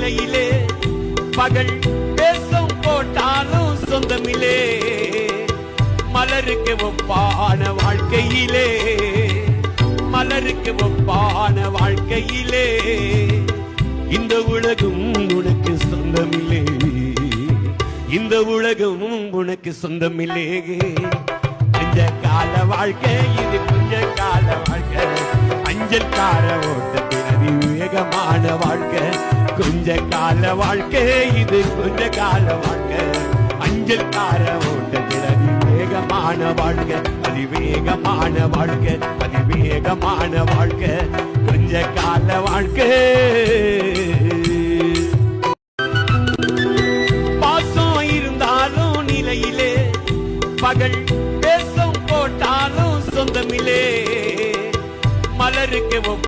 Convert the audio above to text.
நிலையிலே பகல் பேசும் போட்டாலும் சொந்தமிலே. மலருக்கு ஒப்பான வாழ்க்கையிலே. மலருக்கு ஒப்பான வாழ்க்கையிலே. இந்த உலகம் உனக்கு சொந்தமில்லே. இந்த உலகம் உனக்கு சொந்தமில்லே. அஞ்ச கால வாழ்க்கை இது கொஞ்ச கால வாழ்க்கை. அஞ்சல் கார ஓட்டத்தில் அதிவேகமான வாழ்க்கை. கொஞ்ச கால வாழ்க்கை இது கொஞ்ச கால வாழ்க்கை. அஞ்சல் கார ஓட்டத்தில் அதிவேகமான வாழ்க்கை அதிவேகமான வாழ்க்கை அதிவேகமான வாழ்க்கை. கொஞ்ச கால வாழ்க்கை. பாசம் இருந்தாலும் நிலையிலே பகல் பேசம் போட்டாலும் சொந்தமிலே. மலருக்கு